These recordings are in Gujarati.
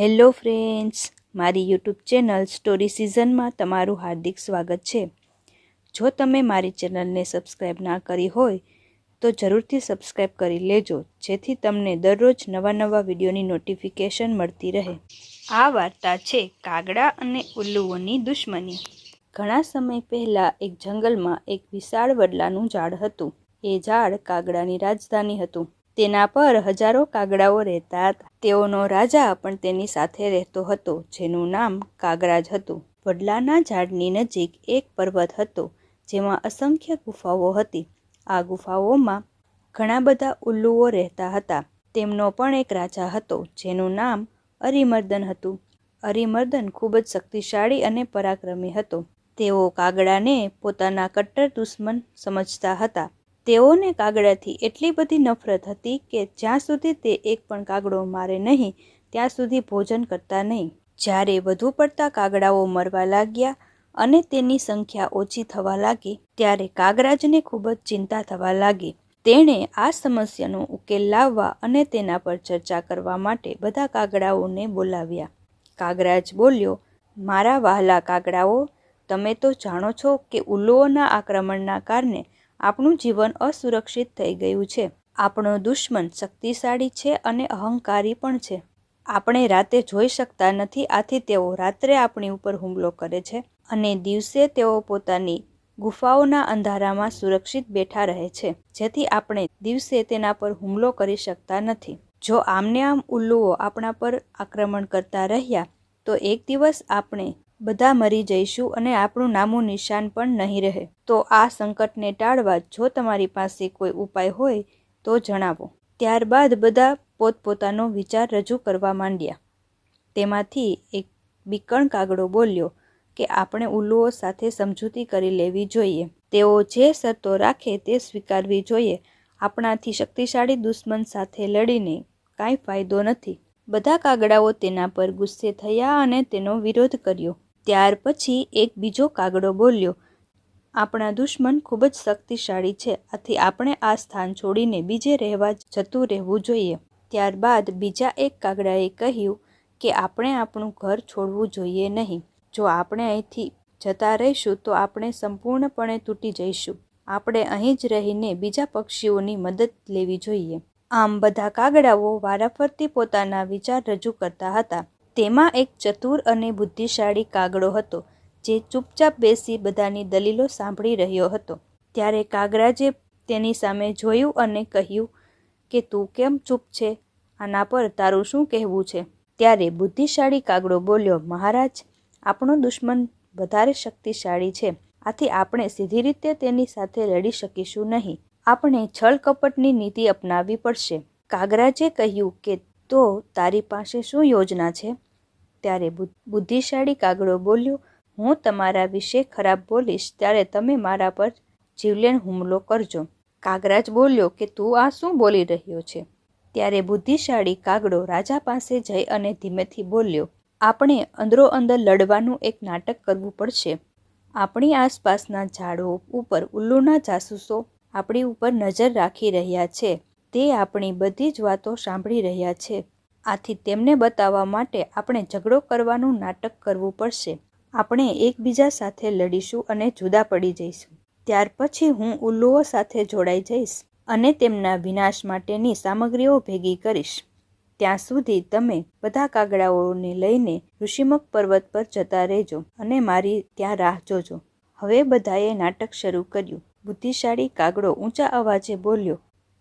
હેલો ફ્રેન્ડ્સ, મારી યુટ્યુબ ચેનલ સ્ટોરી સિઝનમાં તમારું હાર્દિક સ્વાગત છે. જો તમે મારી ચેનલને સબસ્ક્રાઈબ ના કરી હોય, તો જરૂરથી સબસ્ક્રાઈબ કરી લેજો, જેથી તમને દરરોજ નવા નવા વિડીયોની નોટિફિકેશન મળતી રહે. આ વાર્તા છે કાગડા અને ઉલ્લુઓની દુશ્મની. ઘણા સમય પહેલાં એક જંગલમાં એક વિશાળ વડલાનું ઝાડ હતું. એ ઝાડ કાગડાની રાજધાની હતું. તેના પર હજારો કાગડાઓ રહેતા હતા. તેઓનો રાજા પણ તેની સાથે રહેતો હતો, જેનું નામ કાગરાજ હતું. વડલાના ઝાડની નજીક એક પર્વત હતો, જેમાં અસંખ્ય ગુફાઓ હતી. આ ગુફાઓમાં ઘણા બધા ઉલ્લુઓ રહેતા હતા. તેમનો પણ એક રાજા હતો, જેનું નામ અરિમર્દન હતું. અરિમર્દન ખૂબ જ શક્તિશાળી અને પરાક્રમી હતો. તેઓ કાગડાને પોતાના કટ્ટર દુશ્મન સમજતા હતા. તેઓને કાગડાથી એટલી બધી નફરત હતી કે જ્યાં સુધી તે એક પણ કાગડો મારે નહીં, ત્યાં સુધી ભોજન કરતા નહીં. જ્યારે વધુ પડતા કાગડાઓ મરવા લાગ્યા અને તેની સંખ્યા ઓછી થવા લાગી, ત્યારે કાગરાજને ખૂબ જ ચિંતા થવા લાગી. તેણે આ સમસ્યાનો ઉકેલ લાવવા અને તેના પર ચર્ચા કરવા માટે બધા કાગડાઓને બોલાવ્યા. કાગરાજ બોલ્યો, મારા વહાલા કાગડાઓ, તમે તો જાણો છો કે ઉલ્લુઓના આક્રમણના કારણે આપણું જીવન અસુરક્ષિત થઈ ગયું છે. આપણો દુશ્મન શક્તિશાળી છે અને અહંકારી પણ છે. આપણે રાતે જોઈ શકતા નથી, આથી તેઓ રાત્રે આપણી ઉપર હુમલો કરે છે અને દિવસે તેઓ પોતાની ગુફાઓના અંધારામાં સુરક્ષિત બેઠા રહે છે, જેથી આપણે દિવસે તેના પર હુમલો કરી શકતા નથી. જો આમને આમ ઉલ્લુઓ આપણા પર આક્રમણ કરતા રહ્યા, તો એક દિવસ આપણે બધા મરી જઈશું અને આપણું નામું નિશાન પણ નહીં રહે. તો આ સંકટને ટાળવા જો તમારી પાસે કોઈ ઉપાય હોય, તો જણાવો. ત્યારબાદ બધા પોતપોતાનો વિચાર રજૂ કરવા માંડ્યા. તેમાંથી એક બીકણ કાગડો બોલ્યો કે આપણે ઉલ્લુઓ સાથે સમજૂતી કરી લેવી જોઈએ. તેઓ જે શરતો રાખે તે સ્વીકારવી જોઈએ. આપણાથી શક્તિશાળી દુશ્મન સાથે લડીને કાંઈ ફાયદો નથી. બધા કાગડાઓ તેના પર ગુસ્સે થયા અને તેનો વિરોધ કર્યો. ત્યાર પછી એક બીજો કાગડો બોલ્યો, આપણા દુશ્મન ખૂબ જ શક્તિશાળી છે, આથી આપણે આ સ્થાન છોડીને બીજે રહેવા જતું રહેવું જોઈએ. ત્યારબાદ બીજા એક કાગડાએ કહ્યું કે, આપણે આપણું ઘર છોડવું જોઈએ નહીં. જો આપણે અહીંથી જતા રહીશું, તો આપણે સંપૂર્ણપણે તૂટી જઈશું. આપણે અહીં જ રહીને બીજા પક્ષીઓની મદદ લેવી જોઈએ. આમ બધા કાગડાઓ વારાફરતી પોતાના વિચાર રજૂ કરતા હતા. તેમાં એક ચતુર અને બુદ્ધિશાળી કાગડો હતો, જે ચૂપચાપ બેસી બધાની દલીલો સાંભળી રહ્યો હતો. ત્યારે કાગરાજે તેની સામે જોયું અને કહ્યું કે, તું કેમ ચૂપ છે? આના પર તારું શું કહેવું છે? ત્યારે બુદ્ધિશાળી કાગડો બોલ્યો, મહારાજ, આપણો દુશ્મન વધારે શક્તિશાળી છે. આથી આપણે સીધી રીતે તેની સાથે લડી શકીશું નહીં. આપણે છળ કપટની નીતિ અપનાવવી પડશે. કાગરાજે કહ્યું કે તો તારી પાસે શું યોજના છે? ત્યારે બુદ્ધિશાળી કાગડો બોલ્યો, હું તમારા વિશે ખરાબ બોલીશ, ત્યારે તમે મારા પર જીવલેણ હુમલો કરજો. કાગરાજ બોલ્યો કે તું આ શું બોલી રહ્યો છે? ત્યારે બુદ્ધિશાળી કાગડો રાજા પાસે જઈ અને ધીમેથી બોલ્યો, આપણે અંદરો અંદર લડવાનું એક નાટક કરવું પડશે. આપણી આસપાસના ઝાડો ઉપર, ઉલ્લુના જાસૂસો આપણી ઉપર નજર રાખી રહ્યા છે. તે આપણી બધી જ વાતો સાંભળી રહ્યા છે. આથી તેમને બતાવવા માટે આપણે ઝઘડો કરવાનું નાટક કરવું પડશે. આપણે એકબીજા સાથે લડીશું અને જુદા પડી જઈશું. ત્યાર પછી હું ઉલ્લુઓ સાથે જોડાઈ જઈશ અને તેમના વિનાશ માટેની સામગ્રીઓ ભેગી કરીશ. ત્યાં સુધી તમે બધા કાગડાઓને લઈને ઋષિમુખ પર્વત પર જતા રહેજો અને મારી ત્યાં રાહ જોજો. હવે બધાએ નાટક શરૂ કર્યું. બુદ્ધિશાળી કાગડો ઊંચા અવાજે બોલ્યો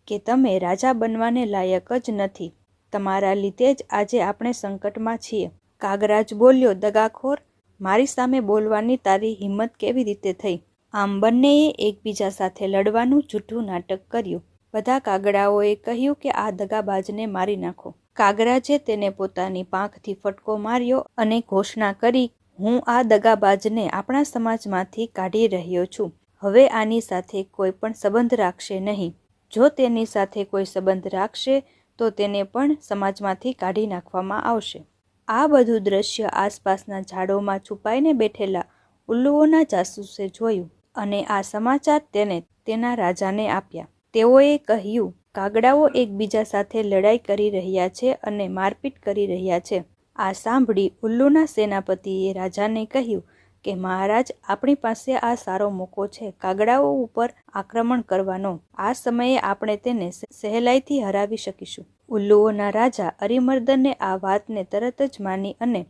કે તમે રાજા બનવાને લાયક જ નથી. તમારા લીધે જ આજે આપણે સંકટમાં છીએ. કાગરાજ બોલ્યો, દગાખોર, મારી સામે બોલવાની તારી હિંમત કેવી રીતે થઈ? આમ બંનેએ એકબીજા સાથે લડવાનું જૂઠું નાટક કર્યું. બધા કાગડાઓએ કહ્યું કે આ દગાબાજને મારી નાખો. કાગરાજે તેને પોતાની પાંખથી ફટકો માર્યો અને ઘોષણા કરી, હું આ દગાબાજને આપણા સમાજમાંથી કાઢી રહ્યો છું. હવે આની સાથે કોઈ પણ સંબંધ રાખશે નહીં. જો તેની સાથે કોઈ સંબંધ રાખશે, તો તેને પણ સમાજમાંથી કાઢી નાખવામાં આવશે. આ બધું દ્રશ્ય આસપાસના ઝાડોમાં છુપાઈને બેઠેલા ઉલ્લુઓના જાસૂસે જોયું અને આ સમાચાર તેને તેના રાજાને આપ્યા. તેઓએ કહ્યું, કાગડાઓ એકબીજા સાથે લડાઈ કરી રહ્યા છે અને મારપીટ કરી રહ્યા છે. આ સાંભળી ઉલ્લુના સેનાપતિએ રાજાને કહ્યું કે મહારાજ, આપણી પાસે આ સારો મોકો છે કાગડાઓ ઉપર આક્રમણ કરવાનો. આ સમયે આપણે તેને સહેલાઈથી હરાવી શકીશું. ઉલ્લુઓના રાજા અરિમર્દને આ વાતને તરત જ માની અને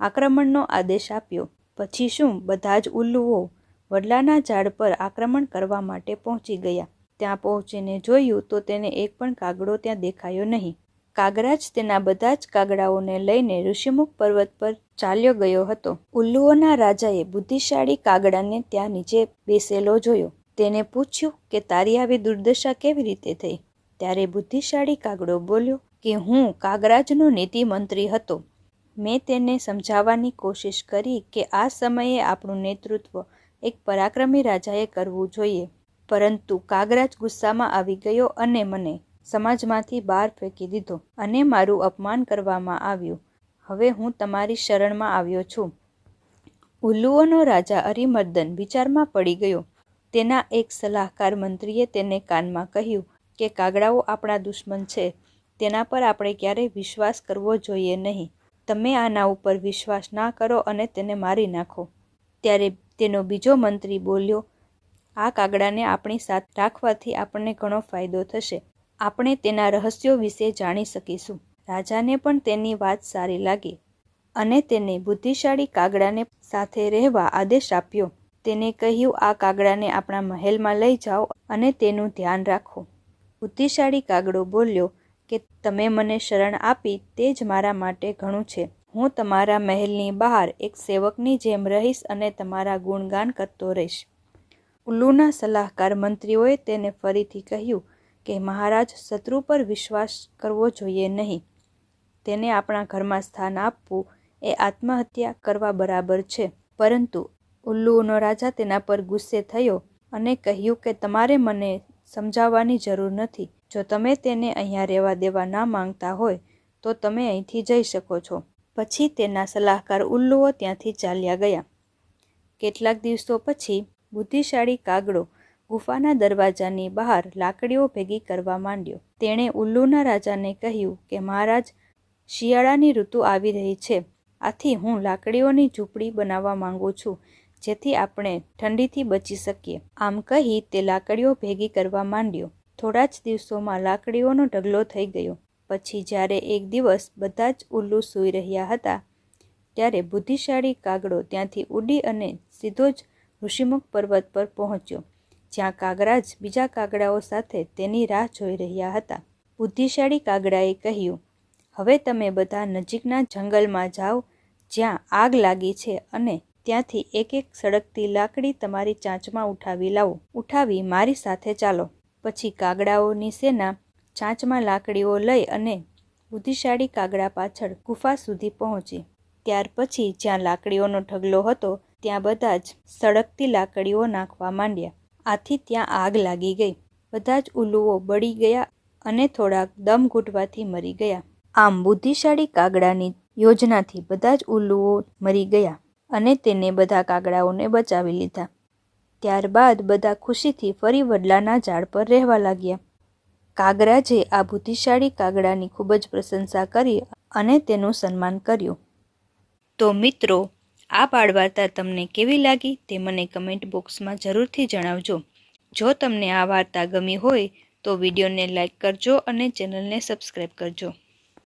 આક્રમણનો આદેશ આપ્યો. પછી શું બધા જ ઉલ્લુઓ વડલાના ઝાડ પર આક્રમણ કરવા માટે પહોંચી ગયા. ત્યાં પહોંચીને જોયું તો તેને એક પણ કાગડો ત્યાં દેખાયો નહીં. કાગરાજ તેના બધા જ કાગડાઓને લઈને ઋષિમુખ પર્વત પર ચાલ્યો ગયો હતો. ઉલ્લુઓના રાજાએ બુદ્ધિશાળી કાગડાને ત્યાં નીચે બેસેલો જોયો. તેને પૂછ્યું કે, તારી આવી દુર્દશા કેવી રીતે થઈ? ત્યારે બુદ્ધિશાળી કાગડો બોલ્યો કે, હું કાગરાજનો નીતિ મંત્રી હતો. મેં તેને સમજાવવાની કોશિશ કરી કે આ સમયે આપણું નેતૃત્વ એક પરાક્રમી રાજાએ કરવું જોઈએ. પરંતુ કાગરાજ ગુસ્સામાં આવી ગયો અને મને સમાજમાંથી બહાર ફેંકી દીધો અને મારું અપમાન કરવામાં આવ્યું. હવે હું તમારી શરણમાં આવ્યો છું. ઉલ્લુઓનો રાજા અરિમર્દન વિચારમાં પડી ગયો. તેના એક સલાહકાર મંત્રીએ તેને કાનમાં કહ્યું કે, કાગડાઓ આપણા દુશ્મન છે. તેના પર આપણે ક્યારેય વિશ્વાસ કરવો જોઈએ નહીં. તમે આના ઉપર વિશ્વાસ ના કરો અને તેને મારી નાખો. ત્યારે તેનો બીજો મંત્રી બોલ્યો, આ કાગડાને આપણી સાથે રાખવાથી આપણને ઘણો ફાયદો થશે. આપણે તેના રહસ્યો વિશે જાણી શકીશું. રાજાને પણ તેની વાત સારી લાગી અને તેને બુદ્ધિશાળી કાગડાને સાથે રહેવા આદેશ આપ્યો. તેને કહ્યું, આ કાગડાને આપણા મહેલમાં લઈ જાઓ અને તેનું ધ્યાન રાખો. બુદ્ધિશાળી કાગડો બોલ્યો, કે તમે મને શરણ આપી તે જ મારા માટે ઘણું છે. હું તમારા મહેલની બહાર એક સેવકની જેમ રહીશ અને તમારા ગુણગાન કરતો રહીશ. ઉલ્લુના સલાહકાર મંત્રીઓએ તેને ફરીથી કહ્યું કે મહારાજ શત્રુ પર વિશ્વાસ કરવો જોઈએ નહીં. તેને આપણા ઘરમાં સ્થાન આપવું એ આત્મહત્યા કરવા બરાબર છે. પરંતુ ઉલ્લુઓનો રાજા તેના પર ગુસ્સે થયો અને કહ્યું કે તમારે મને સમજાવવાની જરૂર નથી. જો તમે તેને અહીંયા રહેવા દેવા ના માંગતા હોય, તો તમે અહીંથી જઈ શકો છો. પછી તેના સલાહકાર ઉલ્લુઓ ત્યાંથી ચાલ્યા ગયા. કેટલાક દિવસો પછી બુદ્ધિશાળી કાગડો ગુફાના દરવાજાની બહાર લાકડીઓ ભેગી કરવા માંડ્યો. તેણે ઉલ્લુના રાજાને કહ્યું કે, મહારાજ, શિયાળાની ઋતુ આવી રહી છે. આથી હું લાકડીઓની ઝૂંપડી બનાવવા માંગુ છું, જેથી આપણે ઠંડીથી બચી શકીએ. આમ કહી તે લાકડીઓ ભેગી કરવા માંડ્યો. થોડા જ દિવસોમાં લાકડીઓનો ઢગલો થઈ ગયો. પછી જ્યારે એક દિવસ બધા જ ઉલ્લુ સૂઈ રહ્યા હતા, ત્યારે બુદ્ધિશાળી કાગડો ત્યાંથી ઉડી અને સીધો જ ઋષિમુખ પર્વત પર પહોંચ્યો. જ્યાં કાગરાજ બીજા કાગડાઓ સાથે તેની રાહ જોઈ રહ્યા હતા. બુદ્ધિશાળી કાગડાએ કહ્યું, હવે તમે બધા નજીકના જંગલમાં જાઓ, જ્યાં આગ લાગી છે અને ત્યાંથી એક એક સળગતી લાકડી તમારી ચાંચમાં ઉઠાવી લાવો. ઉઠાવી મારી સાથે ચાલો. પછી કાગડાઓની સેના ચાંચમાં લાકડીઓ લઈ અને બુદ્ધિશાળી કાગડા પાછળ ગુફા સુધી પહોંચી. ત્યાર પછી જ્યાં લાકડીઓનો ઢગલો હતો, ત્યાં બધા જ સળગતી લાકડીઓ નાખવા માંડ્યા. આથી ત્યાં આગ લાગી ગઈ. બધા જ ઉલ્લુઓ બળી ગયા અને થોડાક દમ ઘૂંટવાથી મરી ગયા. આમ બુદ્ધિશાળી કાગડાની યોજનાથી બધા જ ઉલ્લુઓ મરી ગયા અને તેને બધા કાગડાઓને બચાવી લીધા. ત્યારબાદ બધા ખુશીથી ફરી વડલાના ઝાડ પર રહેવા લાગ્યા. કાગરાજે આ બુદ્ધિશાળી કાગડાની ખૂબ જ પ્રશંસા કરી અને તેનું સન્માન કર્યું. તો મિત્રો આ બાળવાર્તા તમને કેવી લાગી તે મને કમેન્ટ બોક્સમાં જરૂરથી જણાવજો. જો તમને આ વાર્તા ગમી હોય તો વિડીયોને લાઈક કરજો અને ચેનલને સબસ્ક્રાઈબ કરજો.